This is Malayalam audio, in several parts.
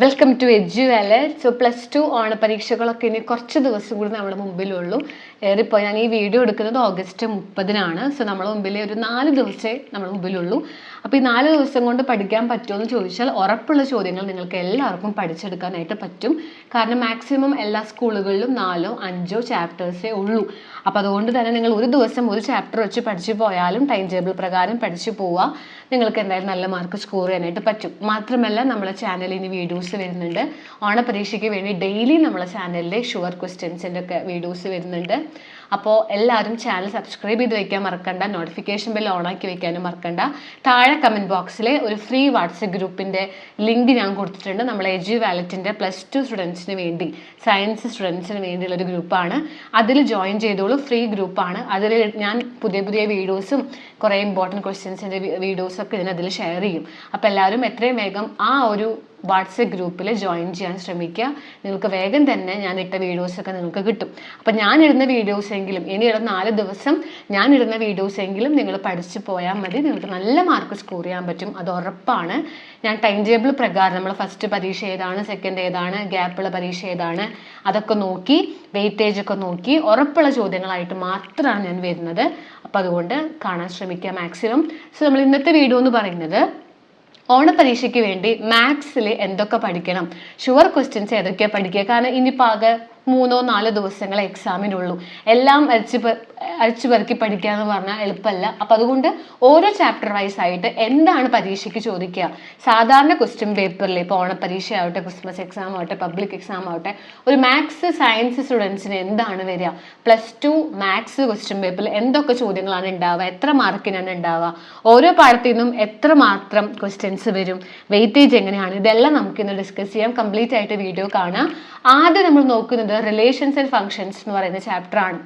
വെൽക്കം ടു എജു അല്ലെ സോ പ്ലസ് ടു ഓണ പരീക്ഷകളൊക്കെ ഇനി കുറച്ച് ദിവസം കൂടി നമ്മുടെ മുമ്പിലുള്ളൂ. ഏറിപ്പോൾ ഞാൻ ഈ വീഡിയോ എടുക്കുന്നത് ഓഗസ്റ്റ് മുപ്പതിനാണ്. സോ നമ്മുടെ മുമ്പിൽ ഒരു നാല് ദിവസമേ നമ്മുടെ മുമ്പിലുള്ളൂ. അപ്പോൾ ഈ നാല് ദിവസം കൊണ്ട് പഠിക്കാൻ പറ്റുമോ എന്ന് ചോദിച്ചാൽ ഉറപ്പുള്ള ചോദ്യങ്ങൾ നിങ്ങൾക്ക് എല്ലാവർക്കും പഠിച്ചെടുക്കാനായിട്ട് പറ്റും. കാരണം മാക്സിമം എല്ലാ സ്കൂളുകളിലും നാലോ അഞ്ചോ ചാപ്റ്റേഴ്സേ ഉള്ളൂ. അപ്പോൾ അതുകൊണ്ട് തന്നെ നിങ്ങൾ ഒരു ദിവസം ഒരു ചാപ്റ്റർ വെച്ച് പഠിച്ചു പോയാലും ടൈം ടേബിൾ പ്രകാരം പഠിച്ചു പോവുക. നിങ്ങൾക്ക് എന്തായാലും നല്ല മാർക്ക് സ്കോർ ചെയ്യാനായിട്ട് പറ്റും. മാത്രമല്ല നമ്മുടെ ചാനലിൽ ഇനി വീഡിയോസ് വരുന്നുണ്ട്. ഓണപരീക്ഷയ്ക്ക് വേണ്ടി ഡെയിലി നമ്മളെ ചാനലിൽ ഷുവർ ക്വസ്റ്റ്യൻസിന്റെ ഒക്കെ വീഡിയോസ് വരുന്നുണ്ട്. അപ്പോൾ എല്ലാവരും ചാനൽ സബ്സ്ക്രൈബ് ചെയ്ത് വെക്കാൻ മറക്കണ്ട നോട്ടിഫിക്കേഷൻ ബെൽ ആക്കി വെക്കാനും മറക്കണ്ട. താഴെ കമന്റ് ബോക്സിൽ ഒരു ഫ്രീ വാട്സപ്പ് ഗ്രൂപ്പിന്റെ ലിങ്ക് ഞാൻ കൊടുത്തിട്ടുണ്ട്. നമ്മൾ എജി വാലറ്റിന്റെ പ്ലസ് ടു സ്റ്റുഡൻസിന് വേണ്ടി സയൻസ് സ്റ്റുഡൻസിന് വേണ്ടിയുള്ള ഒരു ഗ്രൂപ്പാണ് അതിൽ ജോയിൻ ചെയ്തോളൂ. ഫ്രീ ഗ്രൂപ്പാണ് അതിൽ ഞാൻ പുതിയ പുതിയ വീഡിയോസും കുറേ ഇമ്പോർട്ടന്റ് ക്വസ്റ്റ്യൻസിന്റെ വീഡിയോസൊക്കെ അതിൽ ഷെയർ ചെയ്യും. അപ്പോൾ എല്ലാവരും എത്രയും വേഗം ആ ഒരു വാട്സപ്പ് ഗ്രൂപ്പിൽ ജോയിൻ ചെയ്യാൻ ശ്രമിക്കുക. നിങ്ങൾക്ക് വേഗം തന്നെ ഞാൻ ഇട്ട വീഡിയോസൊക്കെ നിങ്ങൾക്ക് കിട്ടും. അപ്പോൾ ഞാൻ ഇടുന്ന വീഡിയോസ് എങ്കിലും ഇനിയുള്ള നാല് ദിവസം ഞാൻ ഇടുന്ന വീഡിയോസ് എങ്കിലും നിങ്ങൾ പഠിച്ചു പോയാൽ മതി. നിങ്ങൾക്ക് നല്ല മാർക്ക് സ്കോർ ചെയ്യാൻ പറ്റും. അത് ഉറപ്പാണ്. ഞാൻ ടൈം ടേബിൾ പ്രകാരം നമ്മൾ ഫസ്റ്റ് പരീക്ഷ ഏതാണ് സെക്കൻഡ് ഏതാണ് ഗ്യാപ്പുള്ള പരീക്ഷ ഏതാണ് അതൊക്കെ നോക്കി വെയിറ്റേജ് ഒക്കെ നോക്കി ഉറപ്പുള്ള ചോദ്യങ്ങളായിട്ട് മാത്രമാണ് ഞാൻ വരുന്നത്. അപ്പോൾ അതുകൊണ്ട് കാണാൻ ശ്രമിക്കുക മാക്സിമം സോ നമ്മൾ ഇന്നത്തെ വീഡിയോ എന്ന് പറയുന്നത് ഓണപരീക്ഷയ്ക്ക് വേണ്ടി മാത്സിൽ എന്തൊക്കെ പഠിക്കണം? ഷുവർ ക്വസ്റ്റ്യൻസ് ഏതൊക്കെയാണ് പഠിക്കുക? കാരണം ഇനി ആകെ മൂന്നോ നാലോ ദിവസങ്ങളെ എക്സാമിനുള്ളൂ എല്ലാം അരിച്ചു പെ- അരിച്ചു പെറുക്കി പഠിക്കുക എന്ന് പറഞ്ഞാൽ എളുപ്പമല്ല. അപ്പം അതുകൊണ്ട് ഓരോ ചാപ്റ്റർ വൈസ് ആയിട്ട് എന്താണ് പരീക്ഷയ്ക്ക് ചോദിക്കുക? സാധാരണ ക്വസ്റ്റ്യൻ പേപ്പറിൽ ഇപ്പോൾ ഓണപ്പരീക്ഷ ആവട്ടെ ക്രിസ്മസ് എക്സാം ആവട്ടെ പബ്ലിക് എക്സാം ആവട്ടെ ഒരു മാത്സ് സയൻസ് സ്റ്റുഡൻസിന് എന്താണ് വരിക? പ്ലസ് ടു മാത്സ് ക്വസ്റ്റ്യൻ പേപ്പറിൽ എന്തൊക്കെ ചോദ്യങ്ങളാണ് ഉണ്ടാവുക? എത്ര മാർക്കിനാണ് ഉണ്ടാവുക? ഓരോ പാഠത്തിൽ നിന്നും എത്ര മാത്രം ക്വസ്റ്റ്യൻസ് വരും? വെയിറ്റേജ് എങ്ങനെയാണ്? ഇതെല്ലാം നമുക്ക് ഇന്ന് ഡിസ്കസ് ചെയ്യാം. കംപ്ലീറ്റ് ആയിട്ട് വീഡിയോ കാണാം. ആദ്യം നമ്മൾ നോക്കുന്നത് റിലേഷൻസ് ആൻഡ് ഫങ്ഷൻസ് എന്ന് പറയുന്ന ചാപ്റ്റർ ആണ്.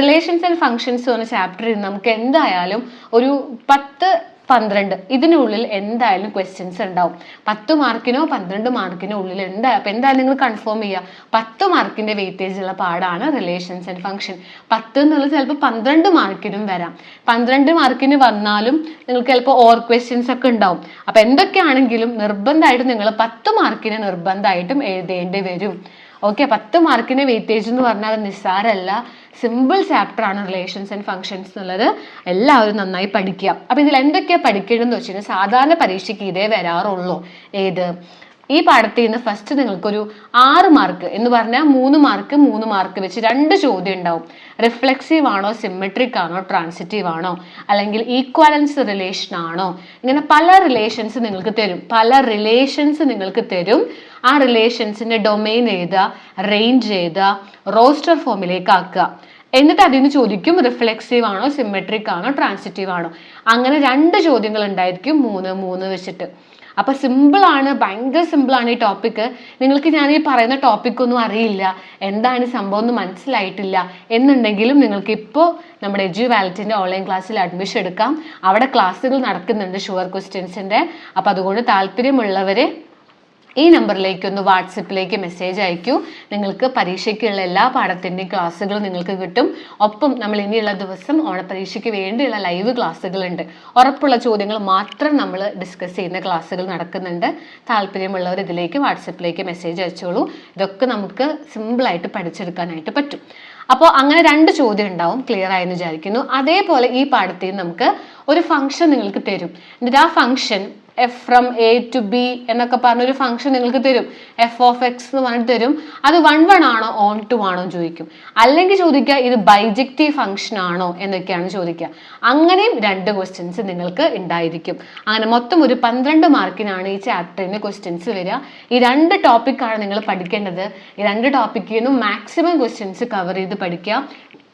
റിലേഷൻസ് ആൻഡ് ഫങ്ഷൻസ് എന്ന് പറഞ്ഞ ചാപ്റ്ററിൽ നമുക്ക് എന്തായാലും ഒരു പത്ത് പന്ത്രണ്ട് ഇതിനുള്ളിൽ എന്തായാലും ക്വസ്റ്റ്യൻസ് ഉണ്ടാവും. പത്ത് മാർക്കിനോ പന്ത്രണ്ട് മാർക്കിനോ ഉള്ളിൽ എന്താ അപ്പം എന്തായാലും നിങ്ങൾ കൺഫേം ചെയ്യുക. പത്ത് മാർക്കിന്റെ വെയിറ്റേജ് ഉള്ള പാടാണ് റിലേഷൻസ് ആൻഡ് ഫംഗ്ഷൻ പത്ത് എന്നുള്ളത് ചിലപ്പോൾ പന്ത്രണ്ട് മാർക്കിനും വരാം. പന്ത്രണ്ട് മാർക്കിന് വന്നാലും നിങ്ങൾക്ക് ചിലപ്പോൾ ഓർ ക്വസ്റ്റ്യൻസ് ഒക്കെ ഉണ്ടാവും. അപ്പം എന്തൊക്കെയാണെങ്കിലും നിർബന്ധമായിട്ടും നിങ്ങൾ പത്ത് മാർക്കിന് നിർബന്ധമായിട്ടും എഴുതേണ്ടി വരും. ഓക്കെ പത്ത് മാർക്കിന് വെയിറ്റേജ് എന്ന് പറഞ്ഞാൽ അത് നിസ്സാരമല്ല സിമ്പിൾ ചാപ്റ്റർ ആണ് റിലേഷൻസ് ആൻഡ് ഫങ്ഷൻസ് എന്നുള്ളത് എല്ലാവരും നന്നായി പഠിക്കുക. അപ്പോൾ ഇതിൽ എന്തൊക്കെയാണ് പഠിക്കേണ്ടതെന്ന് വെച്ച് സാധാരണ പരീക്ഷയ്ക്ക് ഇതേ വരാറുള്ളൂ. ഏത്? ഈ പാഠത്തിൽ നിന്ന് ഫസ്റ്റ് നിങ്ങൾക്കൊരു ആറ് മാർക്ക് എന്ന് പറഞ്ഞാൽ മൂന്ന് മാർക്ക് മൂന്ന് മാർക്ക് വെച്ച് രണ്ട് ചോദ്യം ഉണ്ടാവും. റിഫ്ലക്സീവ് ആണോ സിമ്മെട്രിക് ആണോ ട്രാൻസിറ്റീവ് ആണോ അല്ലെങ്കിൽ ഈക്വാലൻസ് റിലേഷൻ ആണോ? ഇങ്ങനെ പല റിലേഷൻസ് നിങ്ങൾക്ക് തരും. പല റിലേഷൻസ് നിങ്ങൾക്ക് തരും. ആ റിലേഷൻസിന്റെ ഡൊമെയിൻ എഴുതുക റേഞ്ച് എഴുതുക റോസ്റ്റർ ഫോമിലേക്ക് ആക്കുക. എന്നിട്ട് അതിൽ നിന്ന് ചോദിക്കും റിഫ്ലെക്സീവ് ആണോ സിമ്മെട്രിക് ആണോ ട്രാൻസിറ്റീവ് ആണോ. അങ്ങനെ രണ്ട് ചോദ്യങ്ങൾ ഉണ്ടായിരിക്കും മൂന്ന് മൂന്ന് വെച്ചിട്ട്. അപ്പൊ സിമ്പിൾ ആണ് ഭയങ്കര സിമ്പിൾ ആണ് ഈ ടോപ്പിക്ക് നിങ്ങൾക്ക് ഞാൻ ഈ പറയുന്ന ടോപ്പിക് ഒന്നും അറിയില്ല. എന്താണ് സംഭവം ഒന്നും മനസ്സിലായിട്ടില്ല. എന്നുണ്ടെങ്കിലും നിങ്ങൾക്ക് ഇപ്പോൾ നമ്മുടെ എജു വാലറ്റിന്റെ ഓൺലൈൻ ക്ലാസ്സിൽ അഡ്മിഷൻ എടുക്കാം. അവിടെ ക്ലാസ്സുകൾ നടക്കുന്നുണ്ട് ഷുവർ ക്വസ്റ്റ്യൻസിന്റെ അപ്പൊ അതുകൊണ്ട് താല്പര്യമുള്ളവരെ ഈ നമ്പറിലേക്ക് ഒന്ന് വാട്സപ്പിലേക്ക് മെസ്സേജ് അയക്കൂ. നിങ്ങൾക്ക് പരീക്ഷയ്ക്കുള്ള എല്ലാ പാഠത്തിന്റെയും ക്ലാസ്സുകൾ നിങ്ങൾക്ക് കിട്ടും. ഒപ്പം നമ്മൾ ഇനിയുള്ള ദിവസം ഓണപരീക്ഷയ്ക്ക് വേണ്ടിയുള്ള ലൈവ് ക്ലാസ്സുകളുണ്ട്. ഉറപ്പുള്ള ചോദ്യങ്ങൾ മാത്രം നമ്മൾ ഡിസ്കസ് ചെയ്യുന്ന ക്ലാസ്സുകൾ നടക്കുന്നുണ്ട്. താല്പര്യമുള്ളവർ ഇതിലേക്ക് വാട്സപ്പിലേക്ക് മെസ്സേജ് അയച്ചോളൂ. ഇതൊക്കെ നമുക്ക് സിമ്പിളായിട്ട് പഠിച്ചെടുക്കാനായിട്ട് പറ്റും. അപ്പോൾ അങ്ങനെ രണ്ട് ചോദ്യം ഉണ്ടാവും. ക്ലിയർ ആയെന്ന് വിചാരിക്കുന്നു. അതേപോലെ ഈ പാഠത്തിൽ നമുക്ക് ഒരു ഫംഗ്ഷൻ നിങ്ങൾക്ക് തരും. എന്നിട്ട് ആ function F from A to B എന്നൊക്കെ പറഞ്ഞൊരു ഫംഗ്ഷൻ നിങ്ങൾക്ക് തരും. എഫ് ഓഫ് എക്സ് എന്ന് പറഞ്ഞിട്ട് തരും. അത് വൺ വൺ ആണോ ഓൺ ടു ആണോ ചോദിക്കും. അല്ലെങ്കിൽ ചോദിക്കുക ഇത് ബൈജക്റ്റീവ് ഫംഗ്ഷൻ ആണോ എന്നൊക്കെയാണ് ചോദിക്കുക. അങ്ങനെയും രണ്ട് ക്വസ്റ്റ്യൻസ് നിങ്ങൾക്ക് ഉണ്ടായിരിക്കും. അങ്ങനെ മൊത്തം ഒരു പന്ത്രണ്ട് മാർക്കിനാണ് ഈ ചാപ്റ്ററിന് ക്വസ്റ്റ്യൻസ് വരിക. ഈ രണ്ട് ടോപ്പിക്കാണ് നിങ്ങൾ പഠിക്കേണ്ടത്. ഈ രണ്ട് ടോപ്പിക്കിൽ നിന്നും മാക്സിമം ക്വസ്റ്റ്യൻസ് കവർ ചെയ്ത് പഠിക്കുക.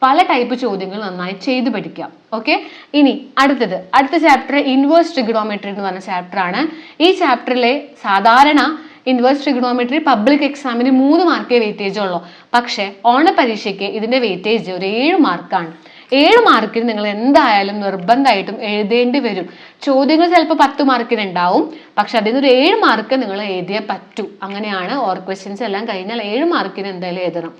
പല ടൈപ്പ് ചോദ്യങ്ങൾ നന്നായി ചെയ്തു പഠിക്കാം. ഓക്കെ ഇനി അടുത്തത്. അടുത്ത ചാപ്റ്റർ ഇൻവേഴ്സ് ട്രിഗണോമെട്രി എന്ന് പറഞ്ഞ ചാപ്റ്റർ ആണ്. ഈ ചാപ്റ്ററിലെ സാധാരണ ഇൻവേഴ്സ് ട്രിഗണോമെട്രി പബ്ലിക് എക്സാമിന് മൂന്ന് മാർക്കേ വെയിറ്റേജ് ഉള്ളൂ. പക്ഷേ ഓണ പരീക്ഷയ്ക്ക് ഇതിന്റെ വെയിറ്റേജ് ഒരു ഏഴ് മാർക്കാണ് ഏഴ് മാർക്കിന് നിങ്ങൾ എന്തായാലും നിർബന്ധമായിട്ടും എഴുതേണ്ടി വരും. ചോദ്യങ്ങൾ ചിലപ്പോൾ പത്ത് മാർക്കിന് ഉണ്ടാവും. പക്ഷെ അതിൽ നിന്നൊരു ഏഴ് മാർക്ക് നിങ്ങൾ എഴുതിയേ പറ്റൂ. അങ്ങനെയാണ് ഓർ ക്വസ്റ്റ്യൻസ് എല്ലാം കഴിഞ്ഞാൽ ഏഴ് മാർക്കിന് എന്തായാലും എഴുതണം.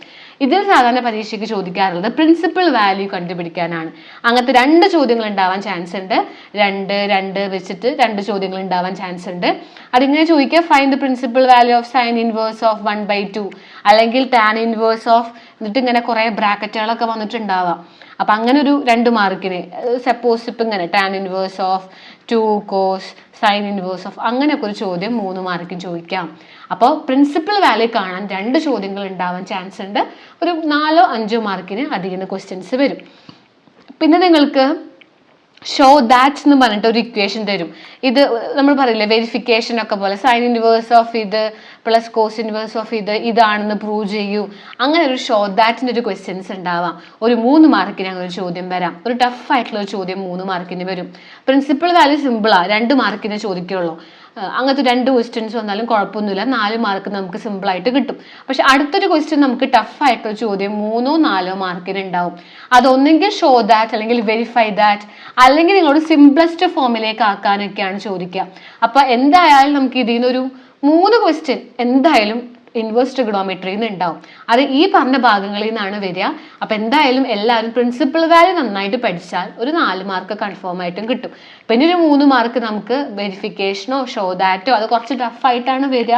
ഇതിൽ സാധാരണ പരീക്ഷയ്ക്ക് ചോദിക്കാറുള്ളത് പ്രിൻസിപ്പൽ വാല്യൂ കണ്ടുപിടിക്കാനാണ്. അങ്ങനത്തെ രണ്ട് ചോദ്യങ്ങൾ ഉണ്ടാവാൻ ചാൻസ് ഉണ്ട്. രണ്ട് രണ്ട് വെച്ചിട്ട് രണ്ട് ചോദ്യങ്ങൾ ഉണ്ടാവാൻ ചാൻസ് ഉണ്ട്. അതിങ്ങനെ ചോദിക്കുക find the principal value of sine inverse of one by two അല്ലെങ്കിൽ ടാൻ ഇൻവേഴ്സ് ഓഫ് എന്നിട്ട് ഇങ്ങനെ കുറേ ബ്രാക്കറ്റുകളൊക്കെ വന്നിട്ടുണ്ടാവാം. അപ്പൊ അങ്ങനെ ഒരു രണ്ട് മാർക്കിന് സപ്പോസ് ഇപ്പം ഇങ്ങനെ tan inverse of two cos sine inverse of അങ്ങനെയൊക്കെ ഒരു ചോദ്യം മൂന്ന് മാർക്കിന് ചോദിക്കാം. അപ്പോൾ പ്രിൻസിപ്പൽ വാല്യൂ കാണാൻ രണ്ട് ചോദ്യങ്ങൾ ഉണ്ടാവാൻ ചാൻസ് ഉണ്ട്. ഒരു നാലോ അഞ്ചോ മാർക്കിന് അധികം ക്വസ്റ്റ്യൻസ് വരും. പിന്നെ നിങ്ങൾക്ക് ഷോ ദാറ്റ്സ് എന്ന് പറഞ്ഞിട്ട് ഒരു ഇക്വേഷൻ തരും. ഇത് നമ്മൾ പറയില്ലേ വെരിഫിക്കേഷൻ ഒക്കെ പോലെ സൈൻ ഇൻവേഴ്സ് ഓഫ് ഇത് പ്ലസ് കോസ് ഇൻവേഴ്സ് ഓഫ് ഇത് ഇതാണെന്ന് പ്രൂവ് ചെയ്യൂ. അങ്ങനെ ഒരു ഷോ ദാറ്റിന്റെ ഒരു ക്വസ്റ്റ്യൻസ് ഉണ്ടാവാം. ഒരു മൂന്ന് മാർക്കിന് അങ്ങനെ ഒരു ചോദ്യം വരാം. ഒരു ടഫ് ആയിട്ടുള്ള ഒരു ചോദ്യം മൂന്ന് മാർക്കിന് വരും. പ്രിൻസിപ്പൽ വാല്യൂ സിമ്പിളാണ് രണ്ട് മാർക്കിനെ ചോദിക്കുള്ളൂ. അങ്ങനത്തെ രണ്ട് ക്വസ്റ്റ്യൻസ് വന്നാലും കുഴപ്പമൊന്നുമില്ല. നാല് മാർക്ക് നമുക്ക് സിമ്പിൾ ആയിട്ട് കിട്ടും. പക്ഷെ അടുത്തൊരു ക്വസ്റ്റ്യൻ നമുക്ക് ടഫ് ആയിട്ടൊരു ചോദ്യം മൂന്നോ നാലോ മാർക്കിന് ഉണ്ടാവും. അതൊന്നെങ്കിൽ ഷോ ദാറ്റ് അല്ലെങ്കിൽ വെരിഫൈ ദാറ്റ് അല്ലെങ്കിൽ നിങ്ങളോട് സിംപ്ലസ്റ്റ് ഫോമിലേക്ക് ആക്കാനൊക്കെയാണ് ചോദിക്കുക. അപ്പൊ എന്തായാലും നമുക്ക് ഇതിൽ നിന്നൊരു മൂന്ന് ക്വസ്റ്റ്യൻ എന്തായാലും ഇൻവേഴ്സ് ട്രിഗണോമെട്രിയിൽ നിന്ന് ഉണ്ടാവും അത് ഈ പറഞ്ഞ ഭാഗങ്ങളിൽ നിന്നാണ് വരിക. അപ്പൊ എന്തായാലും എല്ലാവരും പ്രിൻസിപ്പിൾ വാല്യൂ നന്നായിട്ട് പഠിച്ചാൽ ഒരു നാല് മാർക്ക് കൺഫേം ആയിട്ടും കിട്ടും. പിന്നെ ഒരു മൂന്ന് മാർക്ക് നമുക്ക് വെരിഫിക്കേഷനോ ഷോ ദാറ്റോ അത് കുറച്ച് ടഫായിട്ടാണ് വരിക.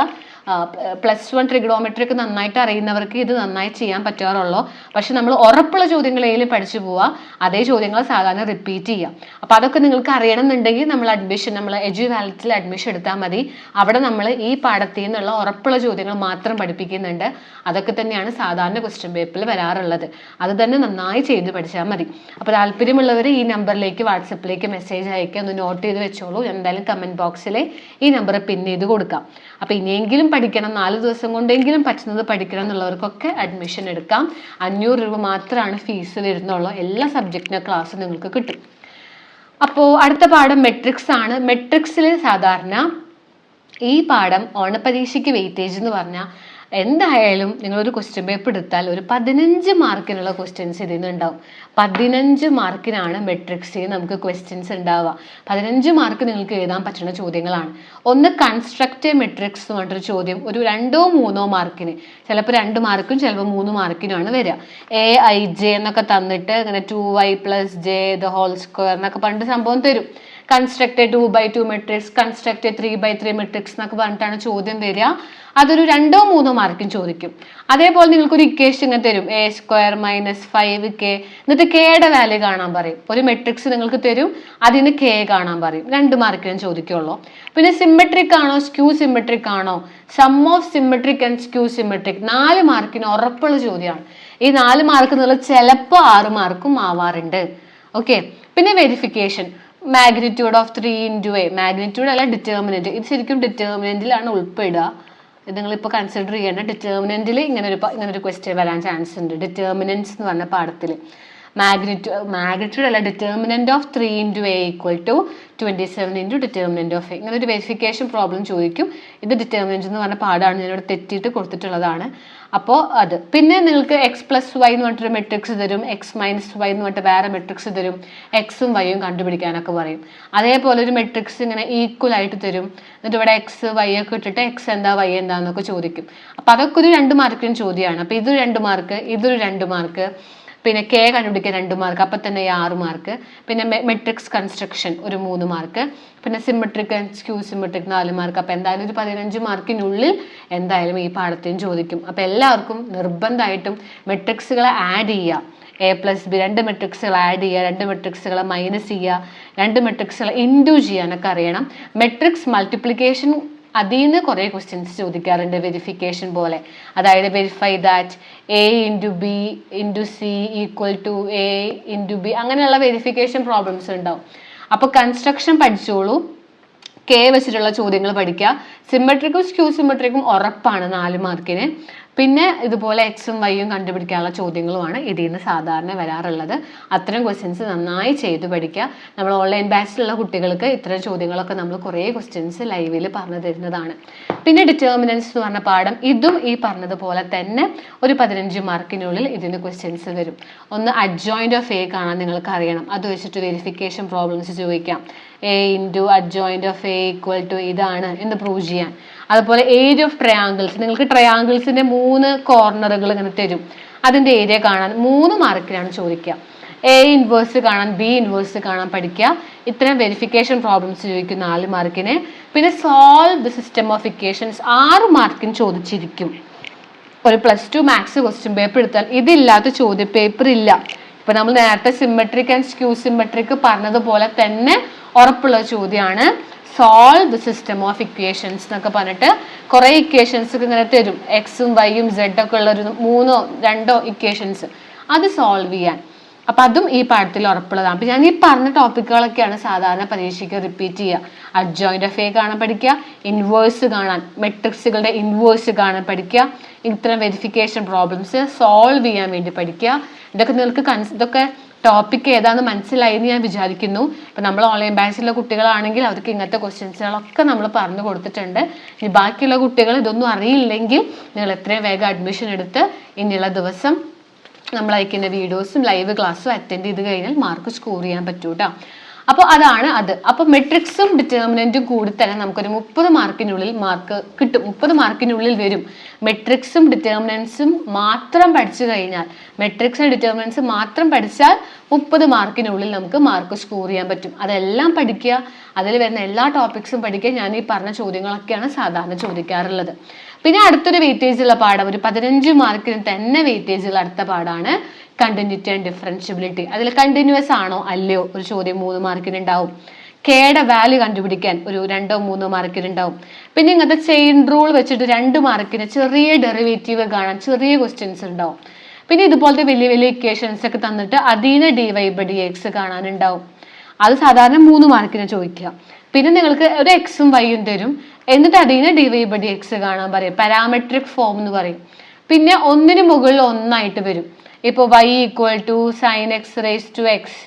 പ്ലസ് വൺ ട്രിഗണോമെട്രി ഒക്കെ നന്നായിട്ട് അറിയുന്നവർക്ക് ഇത് നന്നായി ചെയ്യാൻ പറ്റാറുള്ളൂ. പക്ഷെ നമ്മൾ ഉറപ്പുള്ള ചോദ്യങ്ങളേലും പഠിച്ചു പോവുക അതേ ചോദ്യങ്ങൾ സാധാരണ റിപ്പീറ്റ് ചെയ്യാം. അപ്പോൾ അതൊക്കെ നിങ്ങൾക്ക് അറിയണം എന്നുണ്ടെങ്കിൽ നമ്മൾ അഡ്മിഷൻ നമ്മൾ എജു വാലറ്റിൽ അഡ്മിഷൻ എടുത്താൽ മതി. അവിടെ നമ്മൾ ഈ പാഠത്തിൽ നിന്നുള്ള ഉറപ്പുള്ള ചോദ്യങ്ങൾ മാത്രം പഠിപ്പിക്കുന്നുണ്ട്. അതൊക്കെ തന്നെയാണ് സാധാരണ ക്വസ്റ്റ്യൻ പേപ്പറിൽ വരാറുള്ളത്. അത് തന്നെ നന്നായി ചെയ്ത് പഠിച്ചാൽ മതി. അപ്പോൾ താല്പര്യമുള്ളവർ ഈ നമ്പറിലേക്ക് വാട്സപ്പിലേക്ക് മെസ്സേജ് അയക്കുക ഒന്ന് നോട്ട് ചെയ്ത് വെച്ചോളൂ. എന്തായാലും കമന്റ് ബോക്സിലെ ഈ നമ്പർ പിൻ ചെയ്ത് കൊടുക്കാം. അപ്പോൾ ഇനിയെങ്കിലും പഠിക്കണം നാല് ദിവസം കൊണ്ടെങ്കിലും പറ്റുന്നത് പഠിക്കണം എന്നുള്ളവർക്കൊക്കെ അഡ്മിഷൻ എടുക്കാം. അഞ്ഞൂറ് രൂപ മാത്രമാണ് ഫീസ് വരുന്നുള്ളൂ. എല്ലാ സബ്ജക്റ്റിനും ക്ലാസ് നിങ്ങൾക്ക് കിട്ടും. അപ്പോൾ അടുത്ത പാഠം മെട്രിക്സ് ആണ്. മെട്രിക്സിൽ സാധാരണ ഈ പാഠം ഓണപരീക്ഷയ്ക്ക് വെയിറ്റേജ് എന്ന് പറഞ്ഞാൽ എന്തായാലും നിങ്ങളൊരു ക്വസ്റ്റ്യൻ പേപ്പർ എടുത്താൽ ഒരു പതിനഞ്ച് മാർക്കിനുള്ള ക്വസ്റ്റ്യൻസ് ഇതിൽ നിന്ന് ഉണ്ടാവും പതിനഞ്ച് മാർക്കിനാണ് മെട്രിക്സിൽ നമുക്ക് ക്വസ്റ്റ്യൻസ് ഉണ്ടാവുക. പതിനഞ്ച് മാർക്ക് നിങ്ങൾക്ക് എഴുതാൻ പറ്റുന്ന ചോദ്യങ്ങളാണ്. ഒന്ന് കൺസ്ട്രക്റ്റ് മെട്രിക്സ് എന്ന് പറഞ്ഞിട്ടൊരു ചോദ്യം. ഒരു രണ്ടോ മൂന്നോ മാർക്കിന് ചിലപ്പോൾ രണ്ട് മാർക്കും ചിലപ്പോൾ മൂന്ന് മാർക്കിനുമാണ് വരിക. എ ഐ ജെ എന്നൊക്കെ തന്നിട്ട് ഇങ്ങനെ two Y plus J the whole square എന്നൊക്കെ പണ്ട് സംഭവം തരും. Construct two by two matrix construct three by three matrix എന്നൊക്കെ പറഞ്ഞിട്ടാണ് ചോദ്യം വരിക. അതൊരു രണ്ടോ മൂന്നോ മാർക്കും ചോദിക്കും. അതേപോലെ നിങ്ങൾക്ക് ഒരു ഇക്വേഷൻ ഇങ്ങനെ തരും. A square minus five K എന്നിട്ട് കെയുടെ വാല്യൂ കാണാൻ പറയും. ഒരു മെട്രിക്സ് നിങ്ങൾക്ക് തരും. അതിന് കെ കാണാൻ പറയും. രണ്ട് മാർക്കിനും ചോദിക്കുള്ളൂ. പിന്നെ സിമ്മെട്രിക് ആണോ? സ്ക്യൂ സിമ്മെട്രിക് ആണോ? Sum of symmetric and skew symmetric നാല് മാർക്കിന് ഉറപ്പുള്ള ചോദ്യമാണ്. ഈ നാല് മാർക്ക് നിങ്ങൾ ചിലപ്പോൾ ആറ് മാർക്കും ആവാറുണ്ട്. ഓക്കെ പിന്നെ verification magnitude of three into A magnitude അല്ല ഡിറ്റർമിനന്റ് ഇത് ശരിക്കും ഡിറ്റർമിനന്റിലാണ് ഉൾപ്പെടുക. ഇത് നിങ്ങളിപ്പോൾ കൺസിഡർ ചെയ്യേണ്ട. ഡിറ്റർമിനന്റിൽ ഇങ്ങനെ ഒരു ഇങ്ങനെ ഒരു ക്വസ്റ്റ്യൻ വരാൻ ചാൻസ് ഉണ്ട്. ഡിറ്റർമിനൻസ് എന്ന് പറഞ്ഞ പാഠത്തിൽ മാഗ്നിറ്റ്യൂഡ് മാഗ്നിറ്റ്യൂഡ് അല്ല determinant of three into A equal to twenty seven into determinant of A ഇങ്ങനെ ഒരു വെരിഫിക്കേഷൻ പ്രോബ്ലം ചോദിക്കും. ഇത് ഡിറ്റർമിനന്റ് എന്ന് പറഞ്ഞ പാടാണ് ഞാനിവിടെ തെറ്റിയിട്ട് കൊടുത്തിട്ടുള്ളതാണ്. അപ്പോൾ അത്. പിന്നെ നിങ്ങൾക്ക് എക്സ് പ്ലസ് വൈ എന്ന് പറഞ്ഞിട്ടൊരു മെട്രിക്സ് തരും. എക്സ് മൈനസ് വൈ എന്ന് പറഞ്ഞിട്ട് വേറെ മെട്രിക്സ് തരും. എക്സും വൈയും കണ്ടുപിടിക്കാനൊക്കെ പറയും. അതേപോലെ ഒരു മെട്രിക്സ് ഇങ്ങനെ ഈക്വൽ ആയിട്ട് തരും. എന്നിട്ട് ഇവിടെ എക്സ് വൈ ഒക്കെ ഇട്ടിട്ട് എക്സ് എന്താ വൈ എന്താന്നൊക്കെ ചോദിക്കും. അപ്പോൾ അതൊക്കെ ഒരു രണ്ട് മാർക്കിന് ചോദ്യമാണ്. അപ്പോൾ ഇതൊരു രണ്ട് മാർക്ക് ഇതൊരു രണ്ട് മാർക്ക് പിന്നെ കെ കണ്ടുപിടിക്കാൻ രണ്ട് മാർക്ക് അപ്പം തന്നെ ആറ് മാർക്ക് പിന്നെ മെട്രിക്സ് കൺസ്ട്രക്ഷൻ ഒരു മൂന്ന് മാർക്ക് പിന്നെ സിമെട്രിക് ആൻഡ് സ്ക്യൂ സിമെട്രിക് നാല് മാർക്ക് അപ്പം എന്തായാലും ഒരു പതിനഞ്ച് മാർക്കിനുള്ളിൽ എന്തായാലും ഈ പാഠത്തെയും ചോദിക്കും. അപ്പം എല്ലാവർക്കും നിർബന്ധമായിട്ടും മെട്രിക്സുകളെ ആഡ് ചെയ്യുക. എ പ്ലസ് ബി രണ്ട് മെട്രിക്സുകൾ ആഡ് ചെയ്യുക രണ്ട് മെട്രിക്സുകളെ മൈനസ് ചെയ്യുക രണ്ട് മെട്രിക്സുകളെ ഇൻഡു ചെയ്യാനൊക്കെ അറിയണം. മെട്രിക്സ് മൾട്ടിപ്ലിക്കേഷൻ അതിൽ നിന്ന് കുറേ ക്വസ്റ്റ്യൻസ് ചോദിക്കാറുണ്ട് വെരിഫിക്കേഷൻ പോലെ. അതായത് verify that A into B into C equal to A into B അങ്ങനെയുള്ള വെരിഫിക്കേഷൻ പ്രോബ്ലംസ് ഉണ്ടാവും. അപ്പോൾ കൺസ്ട്രക്ഷൻ പഠിച്ചോളൂ. കെ വെച്ചിട്ടുള്ള ചോദ്യങ്ങൾ പഠിക്കുക. സിമെട്രിക്കും സ്ക്യൂ സിമെട്രിക്കും ഉറപ്പാണ് നാല് മാർക്കിന് പിന്നെ ഇതുപോലെ എക്സും വൈയും കണ്ടുപിടിക്കാനുള്ള ചോദ്യങ്ങളുമാണ് ഇതിൽ നിന്ന് സാധാരണ വരാറുള്ളത്. അത്തരം ക്വസ്റ്റ്യൻസ് നന്നായി ചെയ്ത് പഠിക്കുക. നമ്മൾ ഓൺലൈൻ ബാച്ചിലുള്ള കുട്ടികൾക്ക് ഇത്തരം ചോദ്യങ്ങളൊക്കെ നമ്മൾ കുറേ ക്വസ്റ്റ്യൻസ് ലൈവിൽ പറഞ്ഞു തരുന്നതാണ്. പിന്നെ ഡിറ്റർമിനൻസ് എന്ന് പറഞ്ഞ പാഠം ഇതും ഈ പറഞ്ഞതുപോലെ തന്നെ ഒരു പതിനഞ്ച് മാർക്കിനുള്ളിൽ ഇതിന് ക്വസ്റ്റ്യൻസ് വരും. ഒന്ന് അഡ്ജോയിന്റ് ഓഫ് എ കാണാൻ നിങ്ങൾക്ക് അറിയണം അത് വെച്ചിട്ട് വെരിഫിക്കേഷൻ പ്രോബ്ലംസ് ചോദിക്കാം. A into adjoint of A equal to ഇതാണ് എന്ന് പ്രൂവ് ചെയ്യാൻ. അതുപോലെ ഏരിയ ഓഫ് ട്രയാങ്കിൾസ് നിങ്ങൾക്ക് ട്രയാങ്കിൾസിന്റെ മൂന്ന് കോർണറുകൾ ഇങ്ങനെ തരും. അതിന്റെ ഏരിയ കാണാൻ മൂന്ന് മാർക്കിനാണ് ചോദിക്കുക. എ ഇൻവേഴ്സ് കാണാൻ ബി ഇൻവേഴ്സ് കാണാൻ പഠിക്കുക. ഇത്തരം വെരിഫിക്കേഷൻ പ്രോബ്ലംസ് ചോദിക്കും നാല് മാർക്കിന് പിന്നെ solve the system of equations ആറ് മാർക്കിന് ചോദിച്ചിരിക്കും. ഒരു plus two maths question paper എടുത്താൽ ഇതില്ലാത്ത ചോദ്യ പേപ്പർ ഇല്ല. ഇപ്പൊ നമ്മൾ നേരത്തെ സിമെട്രിക് ആൻഡ് സ്ക്യൂ സിമെട്രിക് പറഞ്ഞതുപോലെ തന്നെ ഉറപ്പുള്ള ചോദ്യമാണ് solve the system of equations എന്നൊക്കെ പറഞ്ഞിട്ട് കുറെ ഇക്വേഷൻസ് ഒക്കെ ഇങ്ങനെ തരും. എക്സും വൈയും സെഡ് ഒക്കെ ഉള്ള ഒരു മൂന്നോ രണ്ടോ ഇക്വേഷൻസ് അത് സോൾവ് ചെയ്യാൻ. അപ്പൊ അതും ഈ പാഠത്തിൽ ഉറപ്പുള്ളതാണ്. അപ്പൊ ഞാൻ ഈ പറഞ്ഞ ടോപ്പിക്കുകളൊക്കെയാണ് സാധാരണ പരീക്ഷയ്ക്ക് റിപ്പീറ്റ് ചെയ്യുക. അഡ്ജോയിന്റ് എഫ് എ കാണാൻ പഠിക്കുക ഇൻവേഴ്സ് കാണാൻ മെട്രിക്സുകളുടെ ഇൻവേഴ്സ് കാണാൻ പഠിക്കുക ഇത്തരം വെരിഫിക്കേഷൻ പ്രോബ്ലംസ് സോൾവ് ചെയ്യാൻ വേണ്ടി പഠിക്കുക. ഇതൊക്കെ നിങ്ങൾക്ക് കൺസ് ഇതൊക്കെ ടോപ്പിക് ഏതാന്ന് മനസ്സിലായി എന്ന് ഞാൻ വിചാരിക്കുന്നു. ഇപ്പൊ നമ്മൾ ഓൺലൈൻ ബാച്ചിലുള്ള കുട്ടികളാണെങ്കിൽ അവർക്ക് ഇങ്ങനത്തെ ക്വസ്റ്റ്യൻസുകളൊക്കെ നമ്മൾ പറഞ്ഞു കൊടുത്തിട്ടുണ്ട്. ഇനി ബാക്കിയുള്ള കുട്ടികൾ ഇതൊന്നും അറിയില്ലെങ്കിൽ നിങ്ങൾ എത്രയും വേഗം അഡ്മിഷൻ എടുത്ത് ഇനിയുള്ള ദിവസം നമ്മൾ അയക്കുന്ന വീഡിയോസും ലൈവ് ക്ലാസ്സും അറ്റൻഡ് ചെയ്ത് കഴിഞ്ഞാൽ മാർക്ക് സ്കോർ ചെയ്യാൻ പറ്റൂ കേട്ടോ അപ്പോൾ അതാണ് അത്. അപ്പോൾ മെട്രിക്സും ഡിറ്റർമിനന്റും കൂടി തന്നെ നമുക്കൊരു മുപ്പത് മാർക്കിനുള്ളിൽ മാർക്ക് കിട്ടും. മുപ്പത് മാർക്കിനുള്ളിൽ വരും. മെട്രിക്സും ഡിറ്റർമിനൻസും മാത്രം പഠിച്ചു കഴിഞ്ഞാൽ മെട്രിക്സ് ഡിറ്റർമിനൻസും മാത്രം പഠിച്ചാൽ മുപ്പത് മാർക്കിനുള്ളിൽ നമുക്ക് മാർക്ക് സ്കോർ ചെയ്യാൻ പറ്റും. അതെല്ലാം പഠിക്കുക അതിൽ വരുന്ന എല്ലാ ടോപ്പിക്സും പഠിക്കുക ഞാൻ ഈ പറഞ്ഞ ചോദ്യങ്ങളൊക്കെയാണ് സാധാരണ ചോദിക്കാറുള്ളത്. പിന്നെ അടുത്തൊരു വെയിറ്റേജ് ഉള്ള പാഠം ഒരു പതിനഞ്ച് മാർക്കിന് തന്നെ വെയിറ്റേജ് ഉള്ള അടുത്ത പാഠമാണ് കണ്ടിന്യൂറ്റി ആൻഡ് ഡിഫറൻഷ്യബിലിറ്റി അതിൽ കണ്ടിന്യൂസ് ആണോ അല്ലയോ ഒരു ചോദ്യം മൂന്ന് മാർക്കിന് ഉണ്ടാവും കെയുടെ വാല്യൂ കണ്ടുപിടിക്കാൻ ഒരു രണ്ടോ മൂന്നോ മാർക്കിന് ഉണ്ടാവും പിന്നെ ഇങ്ങനത്തെ ചെയിൻ റൂൾ വെച്ചിട്ട് രണ്ട് മാർക്കിന് ചെറിയ ഡെറിവേറ്റീവ് കാണാൻ ചെറിയ ക്വസ്റ്റ്യൻസ് ഉണ്ടാവും. പിന്നെ ഇതുപോലത്തെ വലിയ വലിയ ഇക്വേഷൻസ് ഒക്കെ തന്നിട്ട് അതീന D Y by D X കാണാനുണ്ടാവും. അത് സാധാരണ മൂന്ന് മാർക്കിന് ചോദിക്കുക. പിന്നെ നിങ്ങൾക്ക് ഒരു എക്സും വൈയും തരും. എന്നിട്ട് അതീന D Y by D X കാണാൻ പറയും. പാരാമെട്രിക് ഫോം എന്ന് പറയും. പിന്നെ ഒന്നിന് മുകളിൽ ഒന്നായിട്ട് വരും. ഇപ്പോൾ Y equal to sine X raise to X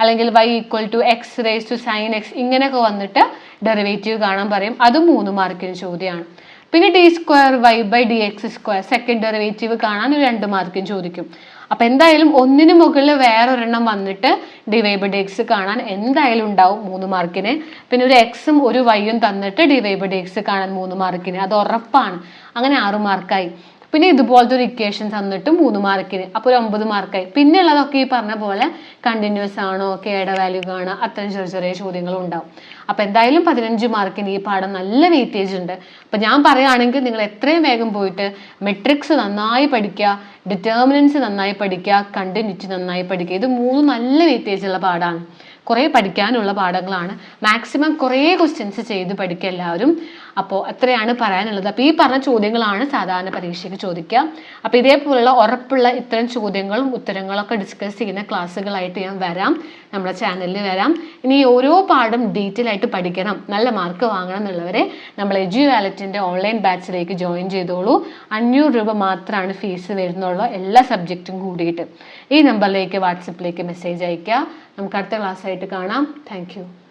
അല്ലെങ്കിൽ Y equal to X raise to sine X ഇങ്ങനെയൊക്കെ വന്നിട്ട് ഡെറിവേറ്റീവ് കാണാൻ പറയും. അത് മൂന്ന് മാർക്കിന് ചോദ്യമാണ്. പിന്നെ D square Y by D X square second derivative കാണാൻ ഒരു രണ്ട് മാർക്കും ചോദിക്കും. അപ്പൊ എന്തായാലും ഒന്നിന് മുകളിൽ വേറൊരെണ്ണം വന്നിട്ട് ഡിവൈ ബൈ ഡി എക്സ് കാണാൻ എന്തായാലും ഉണ്ടാവും മൂന്ന് മാർക്കിന്. പിന്നെ ഒരു എക്സും ഒരു വൈയും തന്നിട്ട് ഡിവൈ ബൈ ഡി എക്സ് കാണാൻ മൂന്ന് മാർക്കിന്. അത് ഉറപ്പാണ്. അങ്ങനെ ആറു മാർക്കായി. പിന്നെ ഇതുപോലത്തെ ഒരു ഇക്വേഷൻ തന്നിട്ട് മൂന്ന് മാർക്കിന് അപ്പോൾ ഒരു ഒമ്പത് മാർക്കായി പിന്നെ ഉള്ളതൊക്കെ ഈ പറഞ്ഞ പോലെ കണ്ടിന്യൂസ് ആണോ കേട വാല്യൂ കാണുക അത്തരം ചെറിയ ചെറിയ ചോദ്യങ്ങളും ഉണ്ടാവും. അപ്പോൾ എന്തായാലും പതിനഞ്ച് മാർക്കിന് ഈ പാഠം നല്ല വെയിറ്റേജ് ഉണ്ട്. അപ്പോൾ ഞാൻ പറയുകയാണെങ്കിൽ നിങ്ങൾ എത്രയും വേഗം പോയിട്ട് മെട്രിക്സ് നന്നായി പഠിക്കുക ഡിറ്റർമിനൻസ് നന്നായി പഠിക്കുക കണ്ടിന്യൂറ്റി നന്നായി പഠിക്കുക. ഇത് മൂന്ന് നല്ല വെയിറ്റേജ് ഉള്ള പാഠമാണ് കുറേ പഠിക്കാനുള്ള പാഠങ്ങളാണ്. മാക്സിമം കുറേ ക്വസ്റ്റ്യൻസ് ചെയ്ത് പഠിക്കുക എല്ലാവരും. അപ്പോൾ അത്രയാണ് പറയാനുള്ളത്? അപ്പോൾ ഈ പറഞ്ഞ ചോദ്യങ്ങളാണ് സാധാരണ പരീക്ഷയ്ക്ക് ചോദിക്കുക. അപ്പോൾ ഇതേപോലുള്ള ഉറപ്പുള്ള ഇത്തരം ചോദ്യങ്ങളും ഉത്തരങ്ങളൊക്കെ ഡിസ്കസ് ചെയ്യുന്ന ക്ലാസ്സുകളായിട്ട് ഞാൻ വരാം. നമ്മുടെ ചാനലിൽ വരാം. ഇനി ഓരോ പാഠം ഡീറ്റെയിൽ ആയിട്ട് പഠിക്കണം. നല്ല മാർക്ക് വാങ്ങണം എന്നുള്ളവരെ നമ്മൾ എജു വാലറ്റിന്റെ ഓൺലൈൻ ബാച്ചിലേക്ക് ജോയിൻ ചെയ്തോളൂ. അഞ്ഞൂറ് രൂപ മാത്രമാണ് ഫീസ് വരുന്നുള്ളൂ എല്ലാ സബ്ജക്റ്റും കൂടിയിട്ട്. ഈ നമ്പറിലേക്ക് വാട്സപ്പിലേക്ക് മെസ്സേജ് അയയ്ക്കുക. നമുക്ക് അടുത്ത ക്ലാസ്സായിട്ട് കാണാം. താങ്ക്